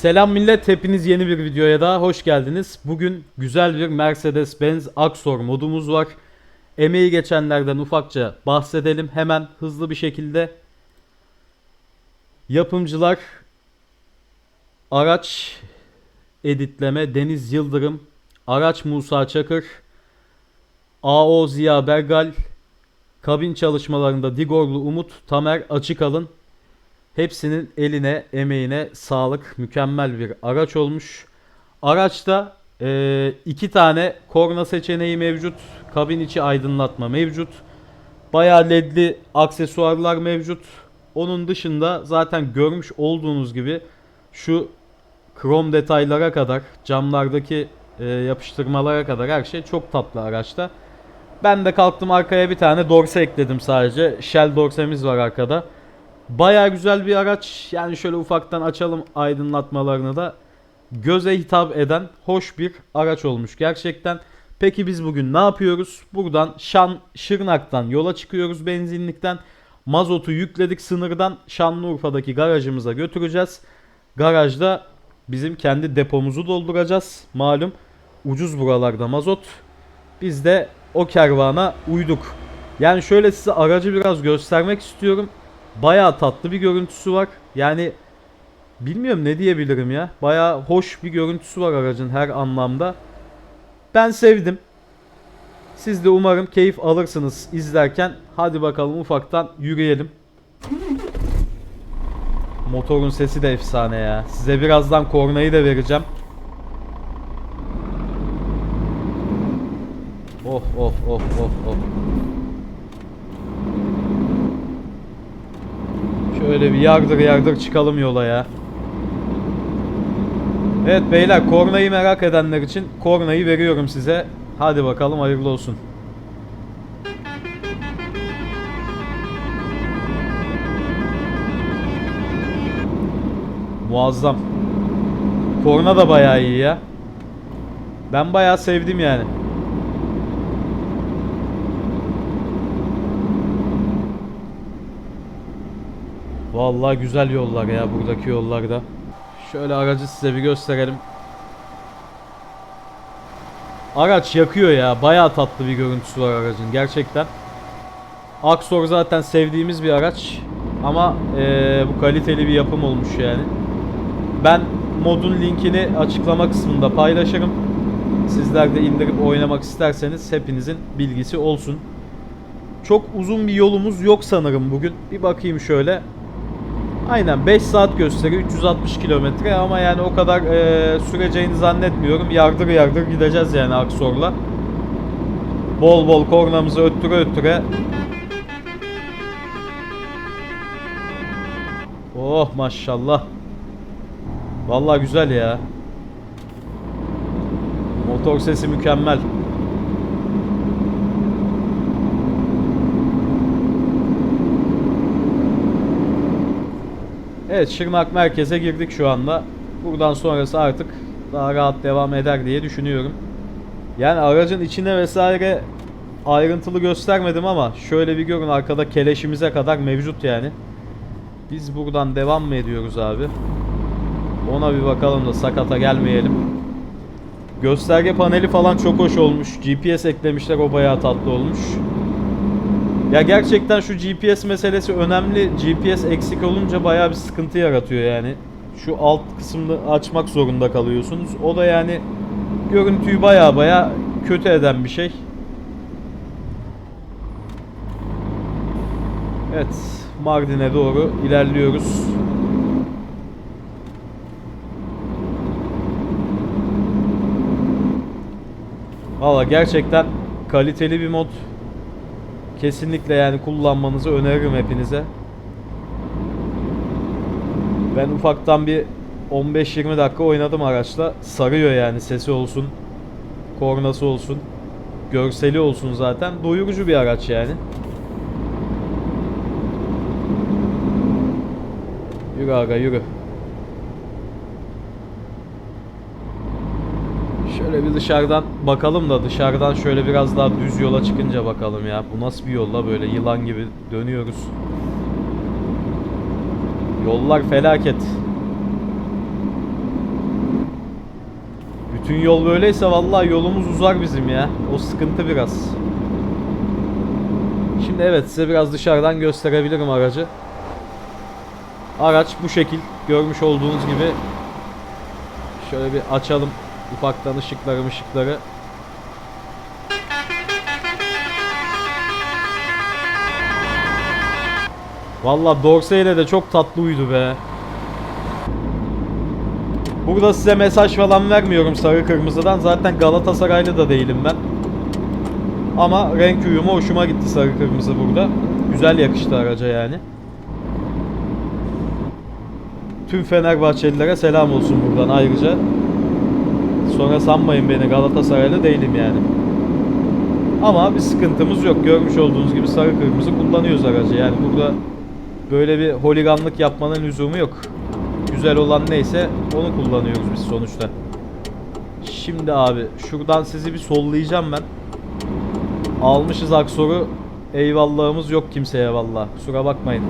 Selam millet, hepiniz yeni bir videoya daha hoş geldiniz. Bugün güzel bir Mercedes-Benz Axor modumuz var. Emeği geçenlerden ufakça bahsedelim. Hemen hızlı bir şekilde. Yapımcılar Araç Editleme Deniz Yıldırım, Araç Musa Çakır, AO Ziya Bergal, kabin çalışmalarında Digorlu Umut, Tamer Açıkalın, Hepsinin eline, emeğine sağlık. Mükemmel bir araç olmuş. Araçta e, iki tane korna seçeneği mevcut. Kabin içi aydınlatma mevcut. Bayağı ledli aksesuarlar mevcut. Onun dışında zaten görmüş olduğunuz gibi şu krom detaylara kadar, camlardaki e, yapıştırmalara kadar her şey çok tatlı araçta. Ben de kalktım arkaya bir tane dorse ekledim sadece. Shell dorsemiz var arkada. Baya güzel bir araç. Yani şöyle ufaktan açalım aydınlatmalarını da. Göze hitap eden hoş bir araç olmuş gerçekten. Peki biz bugün ne yapıyoruz? Buradan Şan Şırnak'tan yola çıkıyoruz benzinlikten. Mazotu yükledik sınırdan Şanlıurfa'daki garajımıza götüreceğiz. Garajda bizim kendi depomuzu dolduracağız. Malum ucuz buralarda mazot. Biz de o kervana uyduk. Yani şöyle size aracı biraz göstermek istiyorum. Bayağı tatlı bir görüntüsü var. Yani bilmiyorum ne diyebilirim ya. Bayağı hoş bir görüntüsü var aracın her anlamda. Ben sevdim. Siz de umarım keyif alırsınız izlerken. Hadi bakalım ufaktan yürüyelim. Motorun sesi de efsane ya. Size birazdan kornayı da vereceğim. Oh oh oh oh oh. Şöyle bir yardır yardır çıkalım yola ya. Evet beyler kornayı merak edenler için kornayı veriyorum size. Hadi bakalım hayırlı olsun. Muazzam. Korna da bayağı iyi ya. Ben bayağı sevdim yani. Vallahi güzel yollar ya buradaki yollarda. Şöyle aracı size bir gösterelim. Araç yakıyor ya. Bayağı tatlı bir görüntüsü var aracın gerçekten. Axor zaten sevdiğimiz bir araç. Ama eee, bu kaliteli bir yapım olmuş yani. Ben modun linkini açıklama kısmında paylaşırım. Sizler de indirip oynamak isterseniz hepinizin bilgisi olsun. Çok uzun bir yolumuz yok sanırım bugün. Bir bakayım şöyle. Aynen 5 saat gösteriyor 360 kilometre ama yani o kadar e, süreceğini zannetmiyorum. Yardır yardır gideceğiz yani Aksor'la. Bol bol kornamızı öttüre öttüre. Oh maşallah. Vallahi güzel ya. Motor sesi mükemmel. Evet Şırnak merkeze girdik şu anda. Buradan sonrası artık daha rahat devam eder diye düşünüyorum. Yani aracın içine vesaire ayrıntılı göstermedim ama şöyle bir görün arkada keleşimize kadar mevcut yani. Biz buradan devam mı ediyoruz abi? Ona bir bakalım da sakata gelmeyelim. Gösterge paneli falan çok hoş olmuş. GPS eklemişler o bayağı tatlı olmuş. Ya gerçekten şu GPS meselesi önemli. GPS eksik olunca bayağı bir sıkıntı yaratıyor yani. Şu alt kısmını açmak zorunda kalıyorsunuz. O da yani görüntüyü bayağı bayağı kötü eden bir şey. Evet, Mardin'e doğru ilerliyoruz. Valla gerçekten kaliteli bir mod. Kesinlikle yani kullanmanızı öneririm hepinize. Ben ufaktan bir 15-20 dakika oynadım araçla. Sarıyor yani sesi olsun, kornası olsun, görseli olsun zaten. Doyurucu bir araç yani. Yürü aga yürü. Şöyle bir dışarıdan bakalım da dışarıdan şöyle biraz daha düz yola çıkınca bakalım ya. Bu nasıl bir yolla böyle yılan gibi dönüyoruz. Yollar felaket. Bütün yol böyleyse vallahi yolumuz uzar bizim ya. O sıkıntı biraz. Şimdi evet size biraz dışarıdan gösterebilirim aracı. Araç bu şekil görmüş olduğunuz gibi şöyle bir açalım ufaktan ışıkları ışıkları. Valla Dorsey'le de çok tatlı uydu be. Burada size mesaj falan vermiyorum sarı kırmızıdan. Zaten Galatasaraylı da değilim ben. Ama renk uyumu hoşuma gitti sarı kırmızı burada. Güzel yakıştı araca yani. Tüm Fenerbahçelilere selam olsun buradan ayrıca. Sonra sanmayın beni Galatasaraylı değilim yani. Ama bir sıkıntımız yok. Görmüş olduğunuz gibi sarı kırmızı kullanıyoruz aracı. Yani burada böyle bir holiganlık yapmanın lüzumu yok. Güzel olan neyse onu kullanıyoruz biz sonuçta. Şimdi abi şuradan sizi bir sollayacağım ben. Almışız aksoru. Eyvallahımız yok kimseye valla. Kusura bakmayın.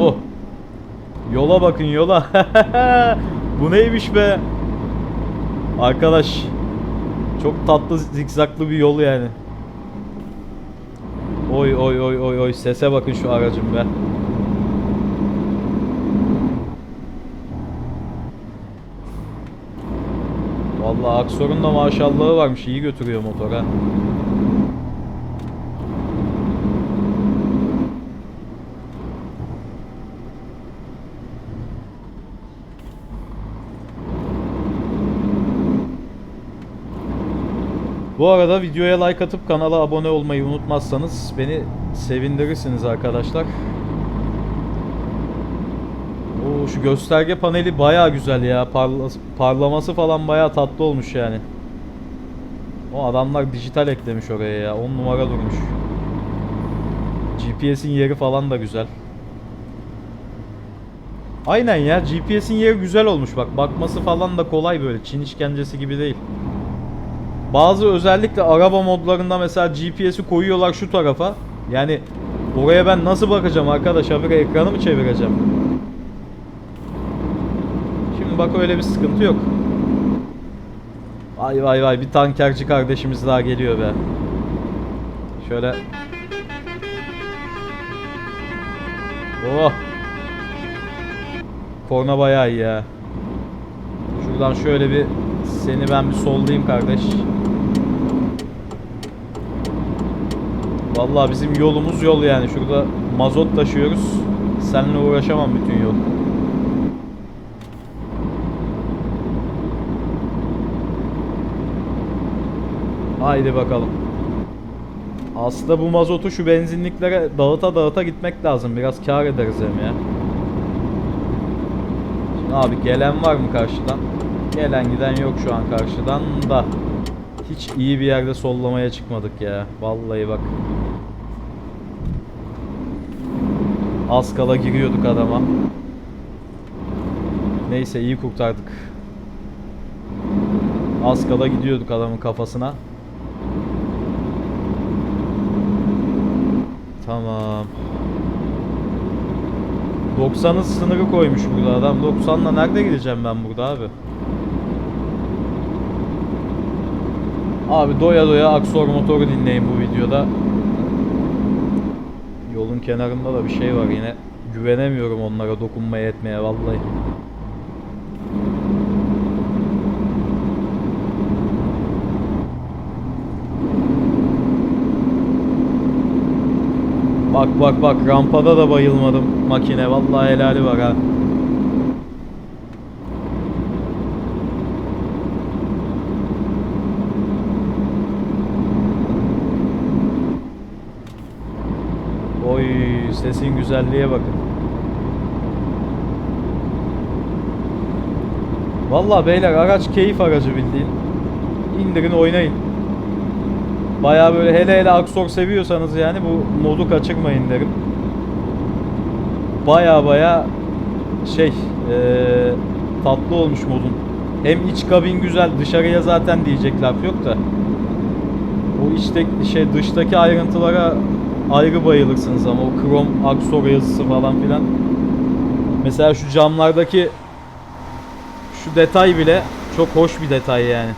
Oo. Yola bakın yola. Bu neymiş be? Arkadaş çok tatlı zikzaklı bir yol yani. Oy oy oy oy oy sese bakın şu aracın be. Vallahi Aksor'un da maşallahı varmış. iyi götürüyor motor Bu arada videoya like atıp kanala abone olmayı unutmazsanız beni sevindirirsiniz arkadaşlar. Oo, şu gösterge paneli baya güzel ya. Parla- parlaması falan baya tatlı olmuş yani. O adamlar dijital eklemiş oraya ya. 10 numara durmuş. GPS'in yeri falan da güzel. Aynen ya GPS'in yeri güzel olmuş bak. Bakması falan da kolay böyle. Çin işkencesi gibi değil. Bazı özellikle araba modlarında mesela GPS'i koyuyorlar şu tarafa. Yani oraya ben nasıl bakacağım arkadaş? Habire ekranı mı çevireceğim? Şimdi bak öyle bir sıkıntı yok. Vay vay vay bir tankerci kardeşimiz daha geliyor be. Şöyle. Oh. Korna bayağı iyi ya. Şuradan şöyle bir seni ben bir sollayayım kardeş. Vallahi bizim yolumuz yol yani. Şurada mazot taşıyoruz. Seninle uğraşamam bütün yol. Haydi bakalım. Aslında bu mazotu şu benzinliklere dağıta dağıta gitmek lazım. Biraz kar ederiz hem ya. Şimdi abi gelen var mı karşıdan? Gelen giden yok şu an karşıdan da. Hiç iyi bir yerde sollamaya çıkmadık ya. Vallahi bak. Az kala giriyorduk adama. Neyse iyi kurtardık. Az kala gidiyorduk adamın kafasına. Tamam. 90'ın sınırı koymuş burada adam. 90'la nerede gideceğim ben burada abi? Abi doya doya Aksor motoru dinleyin bu videoda. Yolun kenarında da bir şey var yine. Güvenemiyorum onlara dokunmaya etmeye vallahi. Bak bak bak rampada da bayılmadım makine vallahi helali var ha. Oy sesin güzelliğe bakın. Vallahi beyler araç keyif aracı bildiğin. İndirin oynayın. Baya böyle hele hele Aksor seviyorsanız yani bu modu kaçırmayın derim. Baya baya şey eee, tatlı olmuş modun. Hem iç kabin güzel dışarıya zaten diyecek laf yok da. O içte şey dıştaki ayrıntılara ayrı bayılırsınız ama o krom Aksor yazısı falan filan. Mesela şu camlardaki Şu detay bile çok hoş bir detay yani.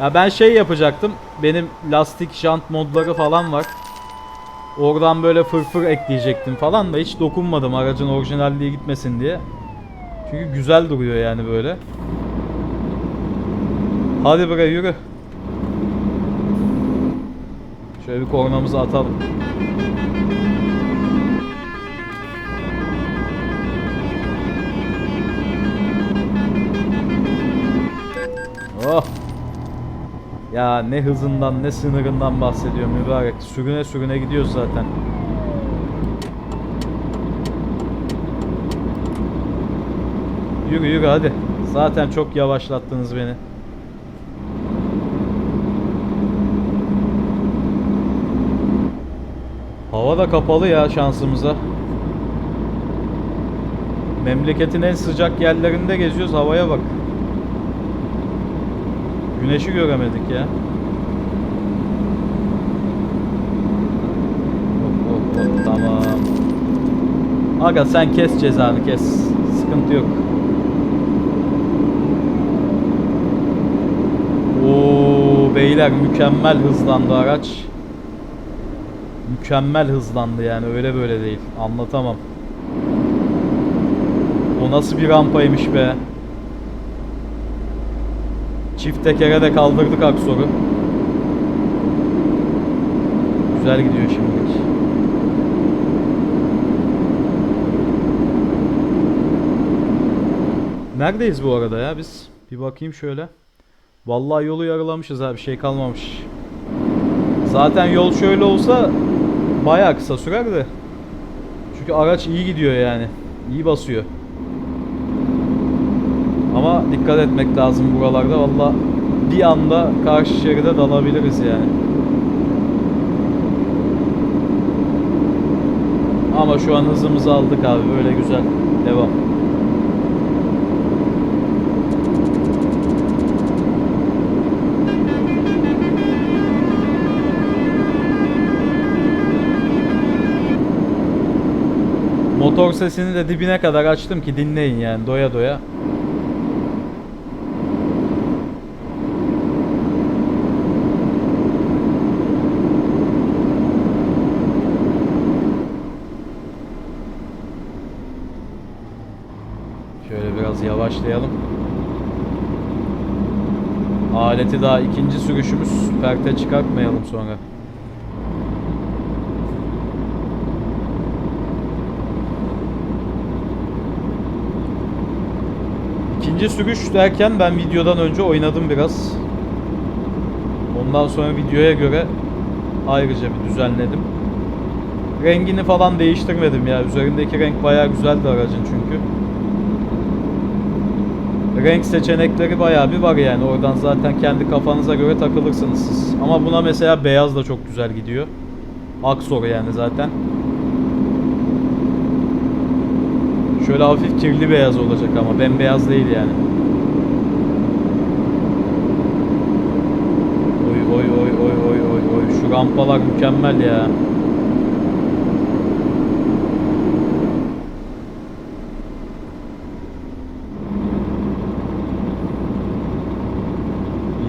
Ya ben şey yapacaktım. Benim lastik jant modları falan var. Oradan böyle fırfır ekleyecektim falan da hiç dokunmadım aracın orijinalliği gitmesin diye. Çünkü güzel duruyor yani böyle. Hadi bre yürü. Şöyle bir kornamızı atalım. Oh. Ya ne hızından ne sınırından bahsediyor mübarek. Sürüne sürüne gidiyoruz zaten. Yürü yürü hadi. Zaten çok yavaşlattınız beni. Hava da kapalı ya şansımıza. Memleketin en sıcak yerlerinde geziyoruz. Havaya bak. Güneşi göremedik ya. Hop hop hop tamam. Aga sen kes cezanı kes. Sıkıntı yok. Oo beyler mükemmel hızlandı araç. Mükemmel hızlandı yani öyle böyle değil. Anlatamam. O nasıl bir rampaymış be. Çift tekere de kaldırdık aksoru. Güzel gidiyor şimdilik. Neredeyiz bu arada ya biz? Bir bakayım şöyle. Vallahi yolu yarılamışız abi şey kalmamış. Zaten yol şöyle olsa bayağı kısa sürer de. Çünkü araç iyi gidiyor yani. İyi basıyor. Ama dikkat etmek lazım buralarda. Valla bir anda karşı şeride dalabiliriz yani. Ama şu an hızımızı aldık abi. Böyle güzel. Devam. Motor sesini de dibine kadar açtım ki dinleyin yani doya doya. Şöyle biraz yavaşlayalım. Aleti daha ikinci sürüşümüz. Perte çıkartmayalım sonra. İkinci sürüş derken ben videodan önce oynadım biraz. Ondan sonra videoya göre ayrıca bir düzenledim. Rengini falan değiştirmedim ya. Üzerindeki renk bayağı güzeldi aracın çünkü. Renk seçenekleri bayağı bir var yani. Oradan zaten kendi kafanıza göre takılırsınız siz. Ama buna mesela beyaz da çok güzel gidiyor. Aksor yani zaten. Şöyle hafif kirli beyaz olacak ama bembeyaz değil yani. Oy oy oy oy oy oy oy şu rampalar mükemmel ya.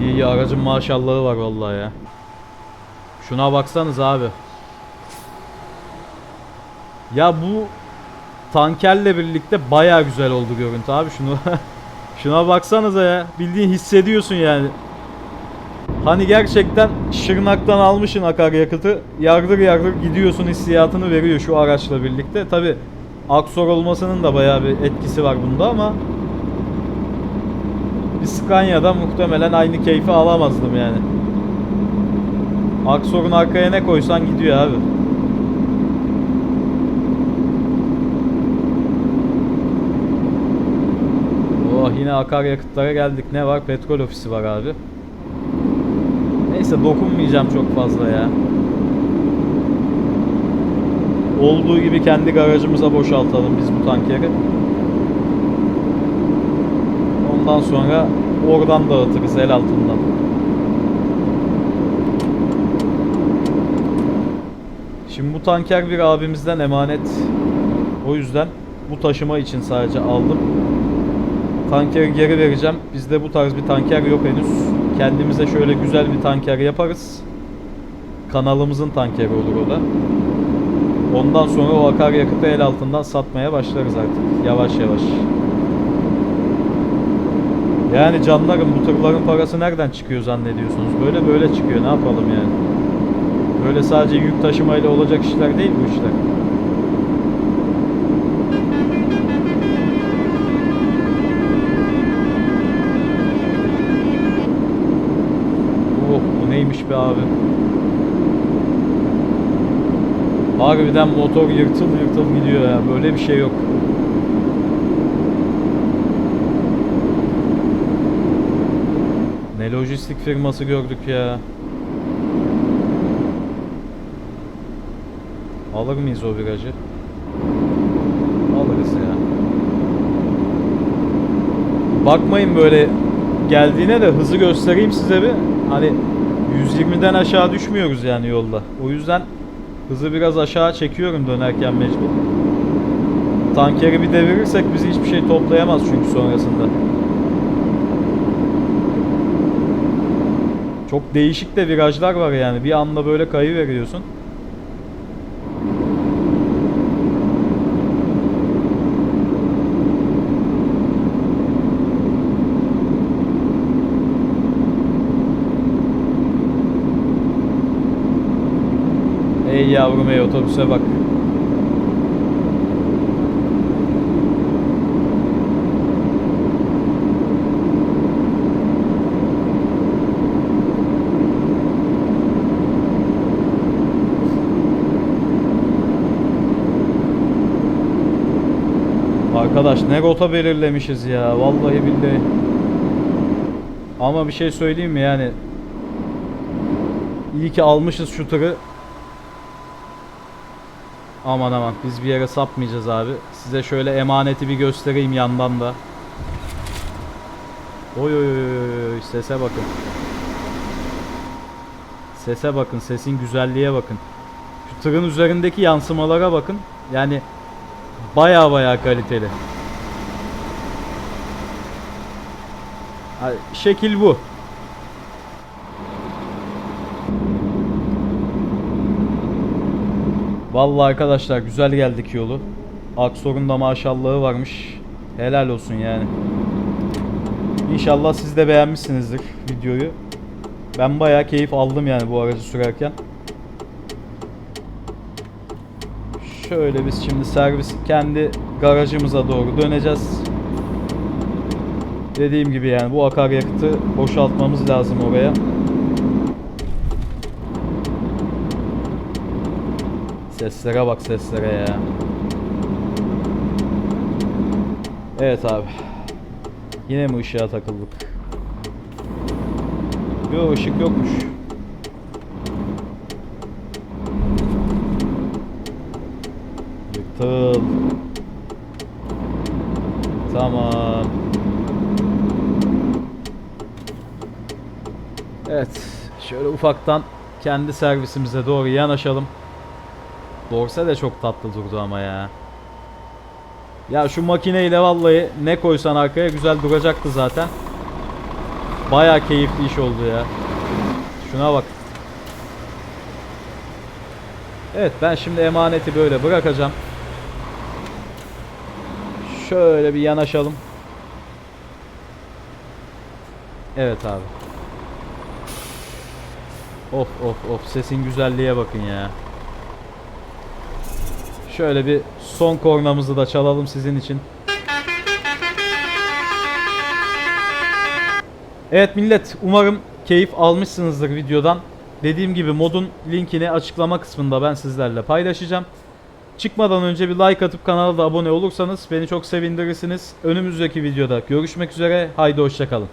İyi iyi aracın maşallahı var vallahi ya. Şuna baksanız abi. Ya bu tankerle birlikte baya güzel oldu görüntü abi şunu. Şuna baksanıza ya. Bildiğin hissediyorsun yani. Hani gerçekten Şırnak'tan almışın akaryakıtı. Yardır yardır gidiyorsun hissiyatını veriyor şu araçla birlikte. Tabi aksor olmasının da baya bir etkisi var bunda ama bir Scania'da muhtemelen aynı keyfi alamazdım yani. Aksor'un arkaya ne koysan gidiyor abi. Oh yine akaryakıtlara geldik. Ne var? Petrol ofisi var abi. Neyse dokunmayacağım çok fazla ya. Olduğu gibi kendi garajımıza boşaltalım biz bu tankeri. Ondan sonra oradan dağıtırız el altından. Şimdi bu tanker bir abimizden emanet. O yüzden bu taşıma için sadece aldım. Tankeri geri vereceğim. Bizde bu tarz bir tanker yok henüz. Kendimize şöyle güzel bir tanker yaparız. Kanalımızın tankeri olur o da. Ondan sonra o akaryakıtı el altından satmaya başlarız artık. Yavaş yavaş. Yani canlarım bu tırların parası nereden çıkıyor zannediyorsunuz? Böyle böyle çıkıyor. Ne yapalım yani? Böyle sadece yük taşımayla olacak işler değil bu işler. Abi? Harbiden motor yırtıl yırtıl gidiyor ya. Böyle bir şey yok. Ne lojistik firması gördük ya. Alır mıyız o virajı? Alırız ya. Bakmayın böyle geldiğine de hızı göstereyim size bir. Hani 120'den aşağı düşmüyoruz yani yolda. O yüzden hızı biraz aşağı çekiyorum dönerken mecbur. Tankeri bir devirirsek bizi hiçbir şey toplayamaz çünkü sonrasında. Çok değişik de virajlar var yani. Bir anda böyle kayı veriyorsun. Yavrum ey otobüse bak. Arkadaş ne rota belirlemişiz ya vallahi billahi. Ama bir şey söyleyeyim mi yani İyi ki almışız şu tırı. Aman aman biz bir yere sapmayacağız abi. Size şöyle emaneti bir göstereyim yandan da. Oy oy oy oy sese bakın. Sese bakın, sesin güzelliğe bakın. Şu tırın üzerindeki yansımalara bakın. Yani baya baya kaliteli. Şekil bu. Vallahi arkadaşlar güzel geldik yolu. Aksor'un da maşallahı varmış. Helal olsun yani. İnşallah siz de beğenmişsinizdir videoyu. Ben bayağı keyif aldım yani bu aracı sürerken. Şöyle biz şimdi servis kendi garajımıza doğru döneceğiz. Dediğim gibi yani bu akaryakıtı boşaltmamız lazım oraya. Seslere bak seslere ya. Evet abi. Yine mi ışığa takıldık? Yok ışık yokmuş. Yırtıl. Tamam. Evet. Şöyle ufaktan kendi servisimize doğru yanaşalım. Dorse de çok tatlı durdu ama ya. Ya şu makineyle vallahi ne koysan arkaya güzel duracaktı zaten. Baya keyifli iş oldu ya. Şuna bak. Evet ben şimdi emaneti böyle bırakacağım. Şöyle bir yanaşalım. Evet abi. Of of of sesin güzelliğe bakın ya. Şöyle bir son kornamızı da çalalım sizin için. Evet millet umarım keyif almışsınızdır videodan. Dediğim gibi modun linkini açıklama kısmında ben sizlerle paylaşacağım. Çıkmadan önce bir like atıp kanala da abone olursanız beni çok sevindirirsiniz. Önümüzdeki videoda görüşmek üzere. Haydi hoşçakalın.